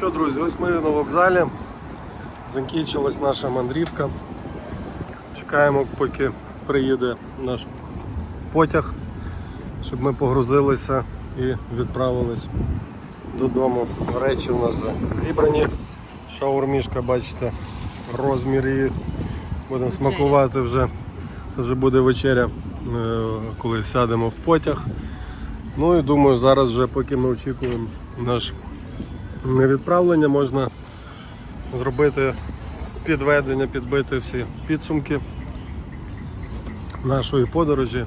що, друзі, ось ми на вокзалі. Закінчилась наша мандрівка. Чекаємо, поки приїде наш потяг, щоб ми погрузилися і відправились додому. Речі у нас вже зібрані. Шаурмішка, бачите, розмір її. Будемо смакувати вже. Це вже буде вечеря, е, коли сядемо в потяг. Ну і думаю, зараз вже поки ми очікуємо наш відправлення, можна зробити підведення, підбити всі підсумки нашої подорожі.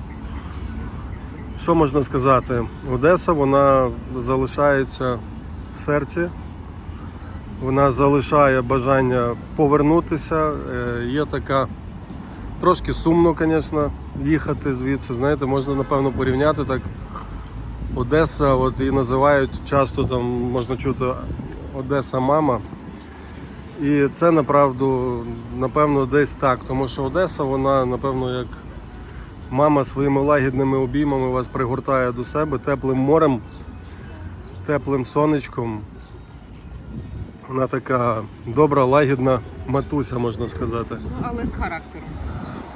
Що можна сказати? Одеса вона залишається в серці, вона залишає бажання повернутися. Е, Є така трошки сумно, звісно, їхати звідси. Знаєте, можна напевно порівняти так. Одеса, от її називають часто там можна чути Одеса мама. І це направду, напевно, десь так, тому що Одеса, вона, напевно, як мама своїми лагідними обіймами вас пригортає до себе теплим морем, теплим сонечком. Вона така добра, лагідна матуся, можна сказати. Ну, але з характером.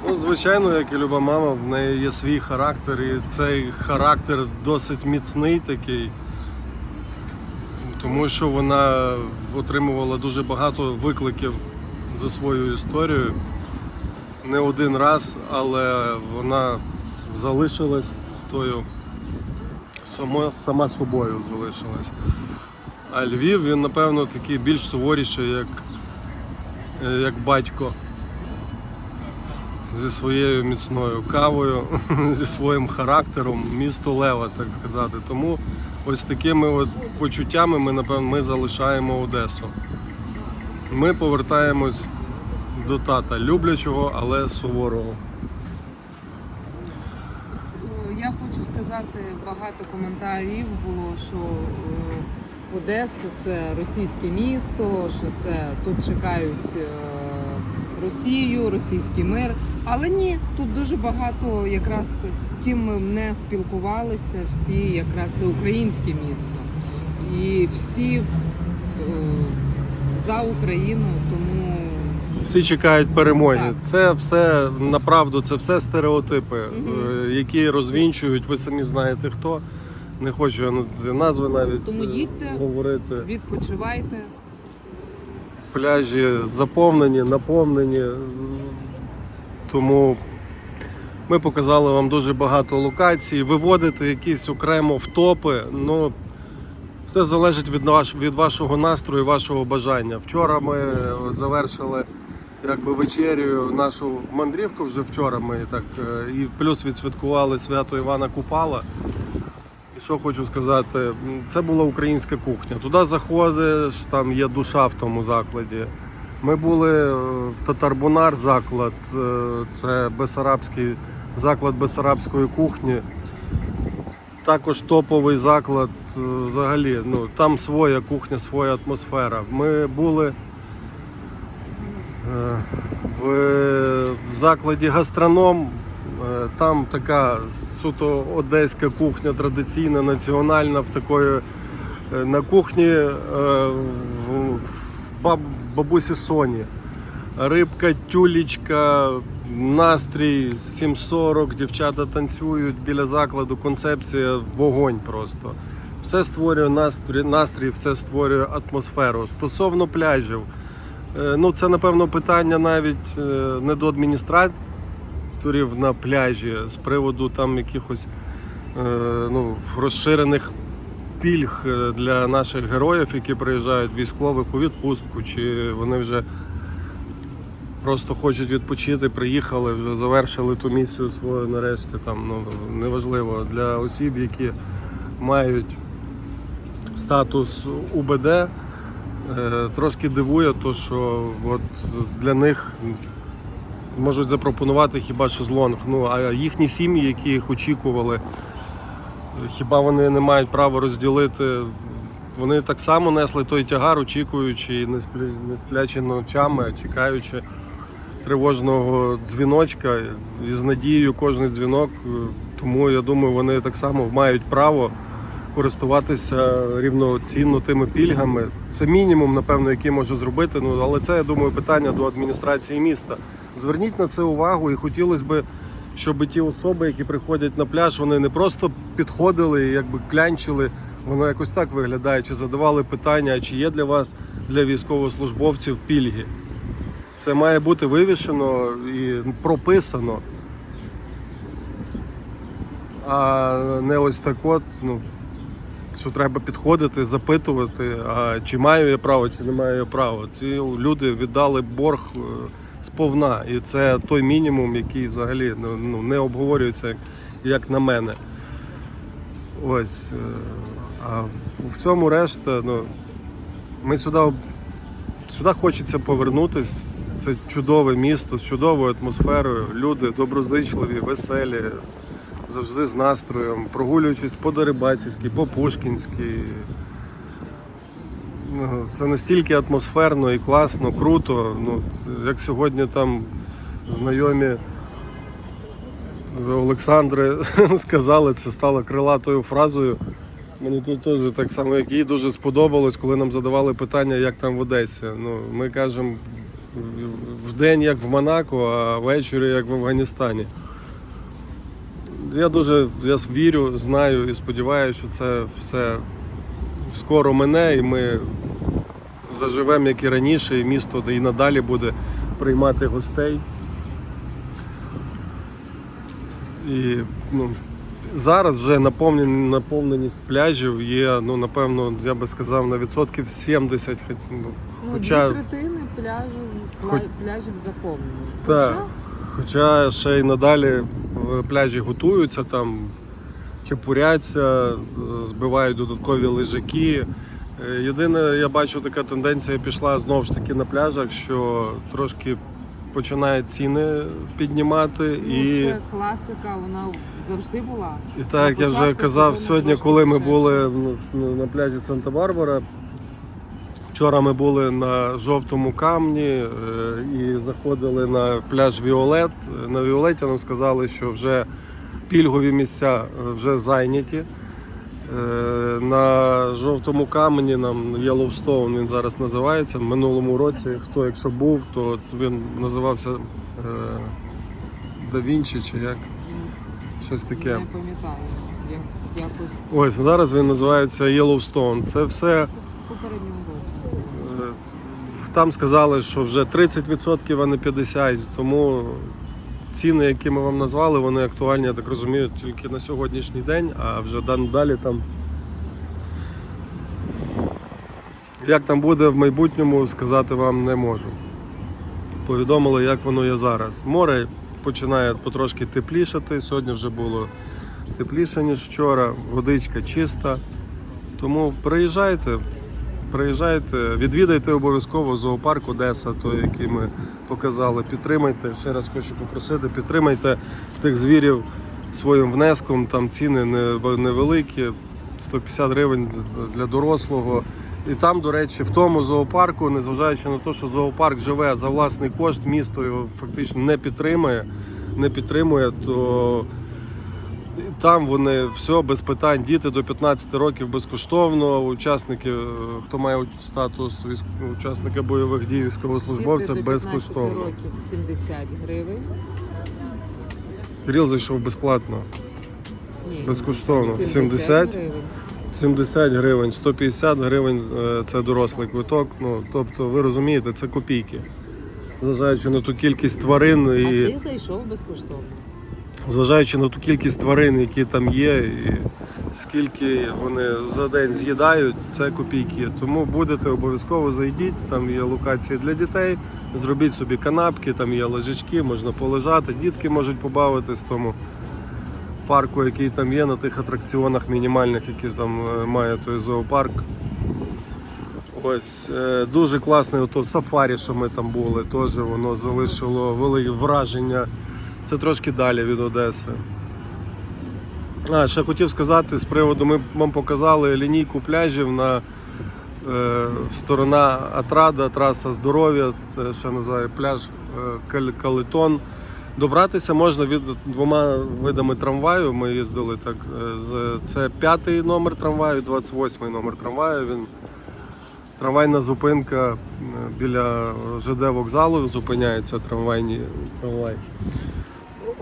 Ну, звичайно, як і люба мама, в неї є свій характер, і цей характер досить міцний такий, тому що вона отримувала дуже багато викликів за свою історію. Не один раз, але вона залишилась тою само, сама собою залишилась. А Львів, він, напевно, такий більш суворіший, як, як батько зі своєю міцною кавою, зі своїм характером, місто Лева, так сказати. Тому ось такими от почуттями ми, напевно, ми залишаємо Одесу. Ми повертаємось до тата, люблячого, але суворого. Я хочу сказати, багато коментарів було, що е, Одеса це російське місто, що це тут чекають е, Росію, російський мир. Але ні, тут дуже багато якраз з ким ми не спілкувалися, всі якраз це українське місце. І всі е, за Україну, тому Всі чекають перемоги. Так. Це все направду, це все стереотипи, е, які розвінчують. Ви самі знаєте хто. Не хочу я назви навіть Тому е, їдьте. говорити. відпочивайте. Пляжі заповнені, наповнені. Тому ми показали вам дуже багато локацій. Виводити якісь окремо в топи. Ну, все залежить від, ваш, від вашого настрою, вашого бажання. Вчора ми завершили якби вечерю нашу мандрівку вже вчора ми так е, і плюс відсвяткували свято Івана Купала. Що хочу сказати, це була українська кухня. Туди заходиш, там є душа в тому закладі. Ми були е, в Татарбунар заклад, е, це бесарабський заклад бесарабської кухні. Також топовий заклад е, взагалі. Ну, там своя кухня, своя атмосфера. Ми були в закладі гастроном. Е, Там така суто одеська кухня традиційна, національна, в такої е, на кухні е, в, в баб, в бабусі Соні. Рибка, тюлечка, настрій 7.40, дівчата танцюють біля закладу, концепція вогонь просто. Все створює настрій, настрій все створює атмосферу. Стосовно пляжів, ну це напевно питання навіть не до адміністраторів на пляжі з приводу там якихось е, ну, розширених пільг е, для наших героїв, які приїжджають військових у відпустку, чи вони вже просто хочуть відпочити, приїхали, вже завершили ту місію свою нарешті. Там ну неважливо для осіб, які мають статус УБД. е, Трошки дивує, то що от для них можуть запропонувати хіба шезлонг. Ну а їхні сім'ї, які їх очікували, хіба вони не мають права розділити? Вони так само несли той тягар, очікуючи і не не сплячи ночами, чекаючи тривожного дзвіночка і з надією кожен дзвінок. Е, Тому я думаю, вони так само мають право користуватися рівноцінно тими пільгами. Це мінімум, напевно, який може зробити. Ну але це я думаю питання до адміністрації міста. Зверніть на це увагу, і хотілося б, щоб ті особи, які приходять на пляж, вони не просто підходили і якби клянчили. Воно якось так виглядає, чи задавали питання, чи є для вас для військовослужбовців пільги. Це має бути вивішено і прописано. А не ось так от, ну, що треба підходити, запитувати, а чи маю я право, чи не маю я права. Ці люди віддали борг е, сповна. І це той мінімум, який взагалі ну, ну, не обговорюється, як, на мене. Ось. е, А в цьому решта, ну, ми сюди, сюди хочеться повернутись. Це чудове місто з чудовою атмосферою. Люди доброзичливі, веселі, завжди з настроєм, прогулюючись по Дерибасівській, по Пушкінській. Це настільки атмосферно і класно, круто. Ну, як сьогодні там знайомі Олександри сказали, це стало крилатою фразою. Мені тут теж так само, як їй дуже сподобалось, коли нам задавали питання, як там в Одесі. Ну, ми кажемо в день як в Монако, а ввечері як в Афганістані. Я дуже я вірю, знаю і сподіваюся, що це все скоро мине, і ми заживемо, як і раніше, і місто і надалі буде приймати гостей. І ну, зараз вже наповнен- наповненість пляжів є, ну, напевно, я би сказав, на відсотків 70. хоч- ну, Ну, Хоча, Дві третини пляжу, Хоч- пляжів заповнені. Так. хоча ще й надалі в пляжі готуються, там чепуряться, збивають додаткові лежаки. Е, Єдине, я бачу, така тенденція пішла знову ж таки на пляжах, що трошки починають ціни піднімати Ну, і. Це класика, вона завжди була. І так, як я вже казав сьогодні, коли ми були на пляжі Санта-Барбара. Вчора ми були на жовтому камні е, і заходили на пляж Віолет. На Віолеті нам сказали, що вже пільгові місця е, вже зайняті. Е, На жовтому камені нам Yellowstone він зараз називається. В минулому році, хто якщо був, то він називався е, Да Вінчі чи як. Щось таке. Не пам'ятаю. Якось Ось зараз він називається Yellowstone. Це все е, там сказали, що вже 30%, а не 50%. Тому ціни, які ми вам назвали, вони актуальні, я так розумію, тільки на сьогоднішній день, а вже далі там. Як там буде в майбутньому, сказати вам не можу. Повідомили, як воно є зараз. Море починає потрошки теплішати. Сьогодні вже було тепліше, ніж вчора, водичка чиста. Тому приїжджайте, приїжджайте, відвідайте обов'язково зоопарк Одеса, той, який ми показали. Підтримайте. Ще раз хочу попросити, підтримайте тих звірів своїм внеском. Там ціни не- невеликі, 150 гривень для дорослого. І там, до речі, в тому зоопарку, незважаючи на те, що зоопарк живе за власний кошт, місто його фактично не підтримує, не підтримує, то там вони все без питань. Діти до 15 років безкоштовно. Учасники, е, хто має статус учасника бойових дій військовослужбовця, Діти до 15 безкоштовно. років 70 гривень. Кирил зайшов безплатно. Ні, Безкоштовно. 70? гривень. 70 гривень, 150 гривень е, це дорослий квиток. Ну тобто, ви розумієте, це копійки. Зважаючи на ту кількість тварин А і ти зайшов безкоштовно. Зважаючи на ту кількість тварин, які там є, і скільки вони за день з'їдають, це копійки. Тому будете обов'язково зайдіть, там є локації для дітей, зробіть собі канапки, там є лежачки, можна полежати, дітки можуть побавитись в тому парку, який там є, на тих атракціонах мінімальних, які там е, має той зоопарк. Ось е, дуже класне ото сафарі, що ми там були, теж воно залишило велике враження. Це трошки далі від Одеси. А, ще хотів сказати з приводу, ми вам показали лінійку пляжів на е, сторона Атрада, траса здоров'я, що називає пляж е, Калитон. Добратися можна від двома видами трамваю. Ми їздили так. е, Це п'ятий номер трамваю, 28 номер трамваю. Він трамвайна зупинка е, біля ЖД вокзалу. Зупиняється трамвайні трамвай.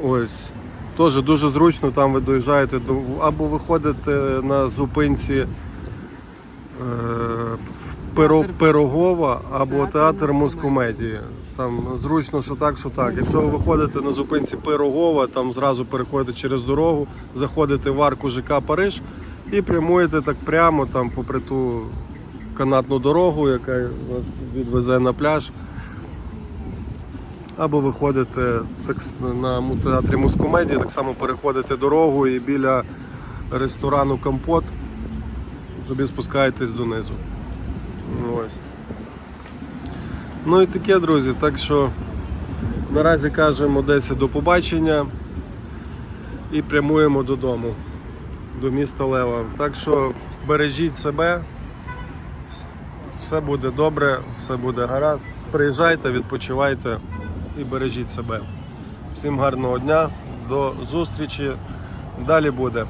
Ось. Теж дуже зручно, там ви доїжджаєте до або виходите на зупинці е, Театр. Пирогова або Театр музкомедії. Там зручно, що так, що так. Якщо ви виходите на зупинці Пирогова, там зразу переходите через дорогу, заходите в арку ЖК Париж і прямуєте так прямо там попри ту канатну дорогу, яка вас відвезе на пляж. Або виходите так, на театрі музкомедії, так само переходите дорогу і біля ресторану Компот собі спускаєтесь донизу. Ось. Ну і таке, друзі. Так що наразі кажемо Одесі до побачення і прямуємо додому, до міста Лева. Так що бережіть себе, все буде добре, все буде гаразд. Приїжджайте, відпочивайте і бережіть себе. Всім гарного дня, до зустрічі. Далі буде.